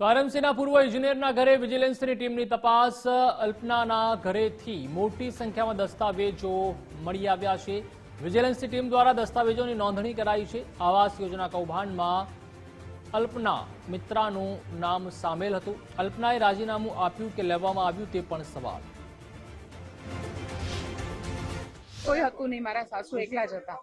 તો આરએમસીના પૂર્વ ઇજનેરના ઘરે વિજિલન્સની ટીમની તપાસ. અલ્પનાના ઘરેથી મોટી સંખ્યામાં દસ્તાવેજો મળી આવ્યા છે. વિજિલન્સની ટીમ દ્વારા દસ્તાવેજોની નોંધણી કરાઈ છે. આવાસ યોજના કૌભાંડમાં અલ્પના મિત્રાનું નામ સામેલ હતું. અલ્પનાએ રાજીનામું આપ્યું કે લેવામાં આવ્યું તે પણ સવાલ. કોઈ હતું નહીં, મારા સાસુ એકલા જ હતા.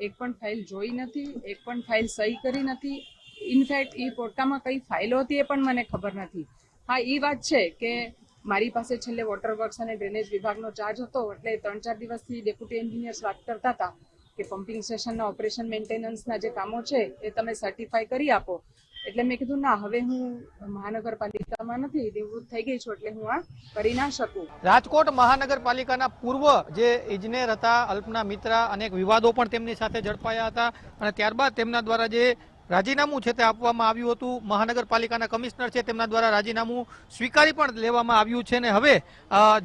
એક પણ ફાઇલ જોઈ નથી, એક પણ ફાઇલ સહી કરી નથી. ઇનફેક્ટ એ પોટકામાં કઈ ફાઇલો હતી એ પણ મને ખબર નથી. હા એ વાત છે કે મારી પાસે છેલ્લે વોટર વર્ક્સ અને ડ્રેનેજ વિભાગનો ચાર્જ હતો એટલે ત્રણ ચાર દિવસથી ડેપ્યુટી એન્જિનિયર્સ વાત કરતા હતા કે પમ્પિંગ સ્ટેશનના ઓપરેશન મેન્ટેનન્સના જે કામો છે એ તમે સર્ટિફાઈ કરી આપો. એટલે મેં કીધું, ના, હવે હું મહાનગરપાલિકામાં નથી નિવૃત્ત થઈ ગઈ છું, એટલે હું આ કરી ના શકું. રાજકોટ મહાનગરપાલિકાના પૂર્વ જે ઇજનેર હતા, અલ્પના મિત્રા અનેક વિવાદો પણ તેમની સાથે ઝડપાયા હતા અને ત્યારબાદ તેમના દ્વારા જે રાજીનામું છે તે આપવામાં આવ્યું હતું. મહાનગરપાલિકાના કમિશનર છે તેમના દ્વારા રાજીનામું સ્વીકારી પણ લેવામાં આવ્યું છે અને હવે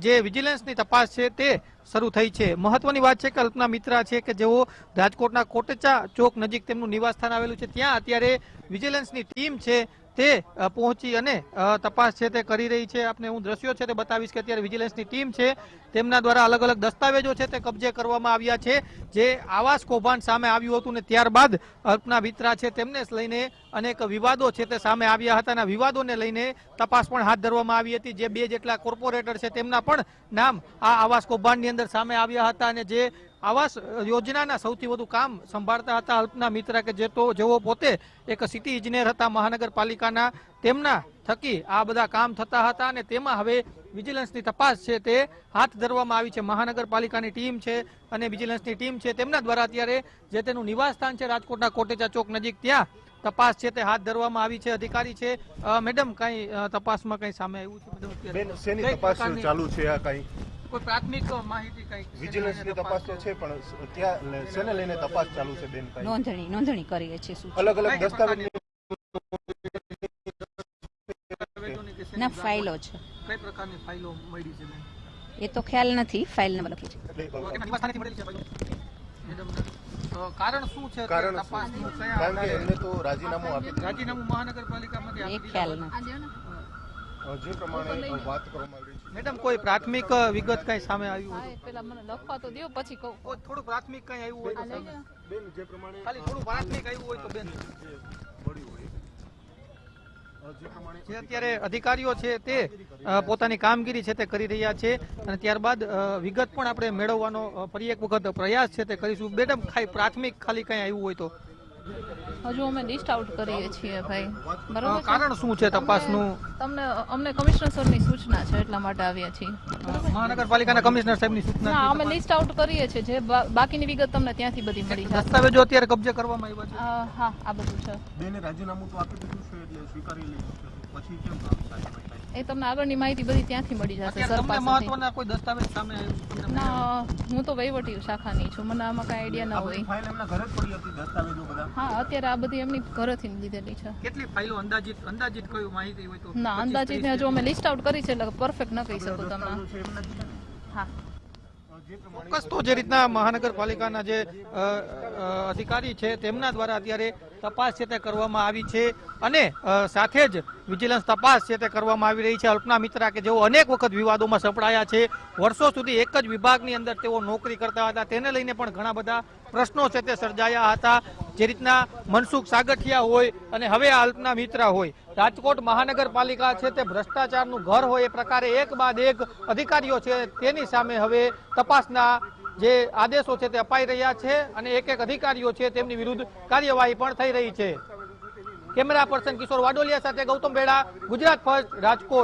જે વિજિલન્સની તપાસ છે તે શરૂ થઈ છે. મહત્વની વાત છે કે અલ્પના મિત્રા છે કે જેઓ રાજકોટના કોટેચા ચોક નજીક તેમનું નિવાસસ્થાન આવેલું છે, ત્યાં અત્યારે વિજિલન્સની ટીમ છે તે પહોંચી અને તપાસ છે તે કરી રહી છે. આપને હું દ્રશ્યો છે તે બતાવીશ કે અત્યારે વિજિલન્સની ટીમ છે, તેમના દ્વારા અલગ અલગ દસ્તાવેજો છે તે કબજે કરવામાં આવ્યા છે. જે આવાસ કૌભાંડ સામે આવ્યું હતું ને ત્યારબાદ અલ્પના મિત્રા છે તેમને લઈને અનેક વિવાદો છે તે સામે આવ્યા હતા. અને વિવાદોને લઈને તપાસ પણ હાથ ધરવામાં આવી હતી. જે બે જેટલા કોર્પોરેટર છે તેમના પણ નામ આ આવાસ કૌભાંડની અંદર સામે આવ્યા હતા અને જે આવાસ યોજનાના સૌથી વધુ કામ સંભાળતા હતા અલ્પના મિત્રા કે જે તો જેઓ પોતે એક સિટી ઇજનેર હતા મહાનગરપાલિકાના તેમના થકી આ બધા કામ થતા હતા અને તેમાં હવે વિજિલન્સની તપાસ છે તે હાથ ધરવામાં આવી છે. મહાનગરપાલિકાની ટીમ છે અને વિજિલન્સની ટીમ છે તેમના દ્વારા અત્યારે જે તેનું નિવાસસ્થાન છે રાજકોટના કોટેચા ચોક નજીક ત્યાં તપાસ છે તે હાથ ધરવામાં આવી છે. અધિકારી છે. મેડમ કઈ તપાસમાં કઈ સામે આવ્યું છે? બેન શેની તપાસ ચાલુ છે? આ કઈ કોઈ પ્રાથમિક માહિતી કઈ વિજિલન્સની તપાસ તો છે પણ ત્યાં શેને લઈને તપાસ ચાલુ છે બેન કઈ નોંધણી નોંધણી કરીએ છીએ શું અલગ અલગ દસ્તાવેજ ના ફાઇલો છે. કઈ પ્રકારની ફાઇલો મળી છે એ તો ખ્યાલ નથી ફાઇલ નંબર લખી છે. કારણ શું છે? કારણ? કારણ કે એમને તો રાજીનામું આપી. દીધું. રાજીનામું મહાનગરપાલિકામાંથી આપી ખ્યાલ નથી. જે પ્રમાણે વાત કરવામાં આવી છે. મેડમ કોઈ પ્રાથમિક વિગત કઈ સામે આવ્યું હોય પેલા મને લખવા તો દો પછી કહું. થોડું પ્રાથમિક કઈ આવ્યું હોય તો બેન જે પ્રમાણે ખાલી થોડું પ્રાથમિક આવ્યું હોય તો બેન. જે અત્યારે અધિકારીઓ છે તે પોતાની કામગીરી છે તે કરી રહ્યા છે અને ત્યારબાદ વિગત પણ આપણે મેળવવાનો ફરી એક વખત પ્રયાસ છે તે કરીશું. મેડમ ખાલી પ્રાથમિક ખાલી કઈ આવ્યું હોય તો? હજુ અમે લિસ્ટ આઉટ કરીએ છીએ ભાઈ. બરાબર કારણ શું છે તપાસનું? તમને અમને કમિશનર સરની સૂચના છે એટલા માટે આવ્યા છીએ. મહાનગરપાલિકાના કમિશનર સાહેબની સૂચના અમે લિસ્ટ આઉટ કરીએ છીએ. જે બાકીની વિગત તમને ત્યાંથી બધી મળી જશે. દસ્તાવેજો અત્યારે કબજે કરવામાં આવ્યા છે? હા આ બધું છે. બેને રાજીનામું તો આપી દીધું છે એટલે સ્વીકારી લીધું છે. પછી કેમ કામ થાય? એ તમને આગળની માહિતી બધી ત્યાંથી મળી જશે સર મહત્વના કોઈ દસ્તાવેજ સામે ના હું તો વહીવટી શાખાની છું. મને આમાં કાંઈ આઈડિયા ના હોય. ફાઇલ એમના ઘરે જ પડી હતી દસ્તાવેજો બધા. હા અત્યારે આ બધી એમની ઘરેથી લીધેલી છે. કેટલી ફાઇલો? અંદાજિત અંદાજિત કયું માહિતી હોય તો ના 25, અંદાજિત ને જો અમે લિસ્ટ આઉટ કરી છે એટલે પરફેક્ટ ન કહી શકો તમને? હા. ચોક્કસ તો જે રીતના મહાનગરપાલિકાના જે અધિકારી છે તેમના દ્વારા અત્યારે તપાસ છે તે કરવામાં આવી છે અને સાથે જ વિજિલન્સ તપાસ છે તે કરવામાં આવી રહી છે. અલ્પના મિત્રા કે જેઓ અનેક વખત વિવાદોમાં સપડાયા છે. વર્ષો સુધી એક જ વિભાગની અંદર તેઓ નોકરી કરતા હતા. તેને લઈને પણ ઘણા બધા પ્રશ્નો છે તે સર્જાયા હતા. જે રીતના મનસુખ સાગઠિયા હોય અને હવે આ અલ્પના મિત્રા હોય. રાજકોટ મહાનગરપાલિકા છે તે ભ્રષ્ટાચારનું ઘર હોય એ પ્રકારે એક બાદ એક અધિકારીઓ છે તેની સામે હવે તપાસના જે આદેશો છે તે અપાઈ રહ્યા છે અને એક એક અધિકારીઓ છે તેમની વિરુદ્ધ કાર્યવાહી પણ થઈ રહી છે. કેમેરા પર્સન કિશોર વાડોલિયા સાથે ગૌતમ બેડા, ગુજરાત ફર્સ્ટ, રાજકોટ.